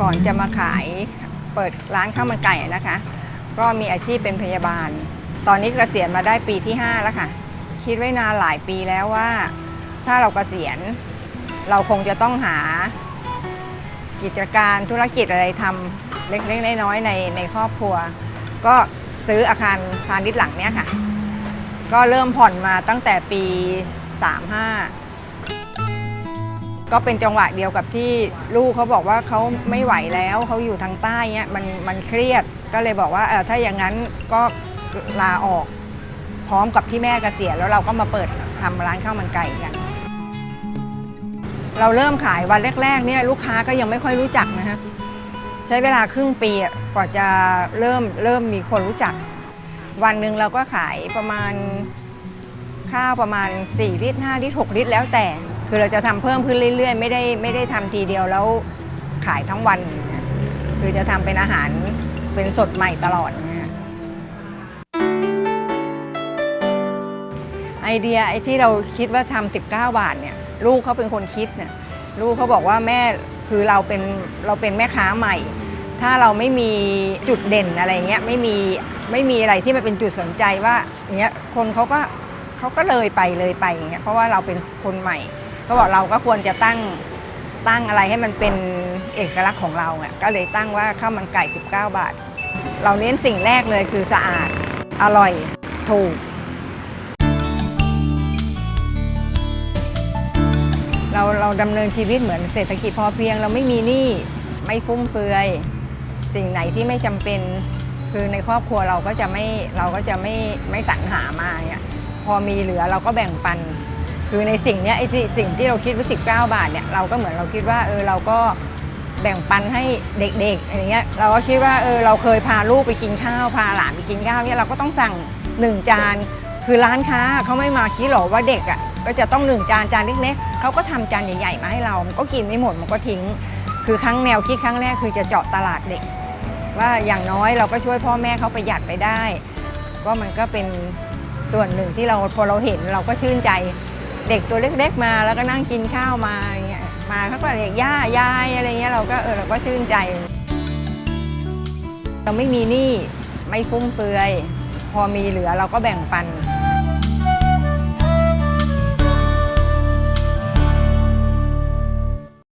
ก่อนจะมาขายเปิดร้านข้าวมันไก่นะคะ ก็มีอาชีพเป็นพยาบาล ตอนนี้เกษียณมาได้ปีที่ 5 แล้วค่ะ คิดไว้นานหลายปีแล้วว่า ถ้าเราเกษียณ เราคงจะต้องหากิจการธุรกิจอะไรทำเล็กๆน้อยๆในในครอบครัว ก็ซื้ออาคารพาณิชย์หลังเนี้ยค่ะ ก็เริ่มผ่อนมาตั้งแต่ปี 35 ก็เป็นจังหวะเดียวกับที่ลูกเขาบอกว่าเขาไม่ไหวแล้วเขาอยู่ทางใต้เนี้ยมันมันเครียดก็เลยบอกว่าเออถ้าอย่างนั้นก็ลาออก พร้อมกับที่แม่เกษียณแล้วเราก็มาเปิดทำร้านข้าวมันไก่กัน เราเริ่มขายวันแรกๆเนี่ยลูกค้าก็ยังไม่ค่อยรู้จักนะฮะใช้เวลาครึ่งปีกว่าจะเริ่มเริ่มมีคนรู้จัก วันหนึ่งเราก็ขายประมาณข้าวประมาณ 4 ลิตร 5 ลิตร 6 ลิตร แล้วแต่ คือเราจะทำเพิ่มขึ้นเรื่อยๆ ไม่ได้ไม่ได้ทำทีเดียวแล้วขายทั้งวัน คือจะทำเป็นอาหารเป็นสดใหม่ตลอดเงี้ยไอเดียไอที่เราคิดว่าทำ19 บาทเนี่ยลูกเขาเป็นคนคิดเนี่ยลูกเขาบอกว่าแม่คือเราเป็นเราเป็นแม่ค้าใหม่ ถ้าเราไม่มีจุดเด่นอะไรเงี้ยไม่มีไม่มีอะไรที่มันเป็นจุดสนใจว่าเงี้ยคนเขาก็เขาก็เลยไปเลยไปเงี้ยเพราะว่าเราเป็นคนใหม่ เขาบอกเราก็ควรจะตั้งตั้งอะไรให้มันเป็นเอกลักษณ์ของเราอะก็เลยตั้งว่าข้าวมันไก่ 19 บาท เราเน้นสิ่งแรกเลยคือสะอาดอร่อยถูก เราเราดำเนินชีวิตเหมือนเศรษฐกิจพอเพียง เราไม่มีหนี้ไม่ฟุ่มเฟือย สิ่งไหนที่ไม่จำเป็น คือในครอบครัวเราก็จะไม่เราก็จะไม่ไม่สรรหามาเนี่ยพอมีเหลือเราก็แบ่งปัน คือในสิ่งเนี้ยไอ้ที่สิ่งที่เราคิดว่า19 บาทเนี่ยเราก็เหมือนเราคิดว่าเออเราก็แบ่งปันให้เด็กๆอะไรเงี้ยเราก็คิดว่าเออเราเคยพาลูกไปกินข้าวพาหลานไปกินข้าวเนี่ยเราก็ต้องสั่งหนึ่งจาน คือร้านค้าเขาไม่มาคิดหรอกว่าเด็กอะก็จะต้องหนึ่งจานจานเล็กๆเขาก็ทำจานใหญ่ๆมาให้เรา มันก็กินไม่หมดมันก็ทิ้ง คือครั้งแนวคิดครั้งแรกคือจะเจาะตลาดเด็ก ว่าอย่างน้อยเราก็ช่วยพ่อแม่เขาประหยัดไปได้ ก็มันก็เป็นส่วนหนึ่งที่เราพอเราเห็นเราก็ชื่นใจ เด็กตัวเล็กๆมาแล้วก็นั่งกินข้าวมาอย่างเงี้ยมาเขาก็เรียกย่ายายอะไรเงี้ยเราก็เออเราก็ชื่นใจ เราไม่มีหนี้ไม่ฟุ่มเฟือย พอมีเหลือเราก็แบ่งปัน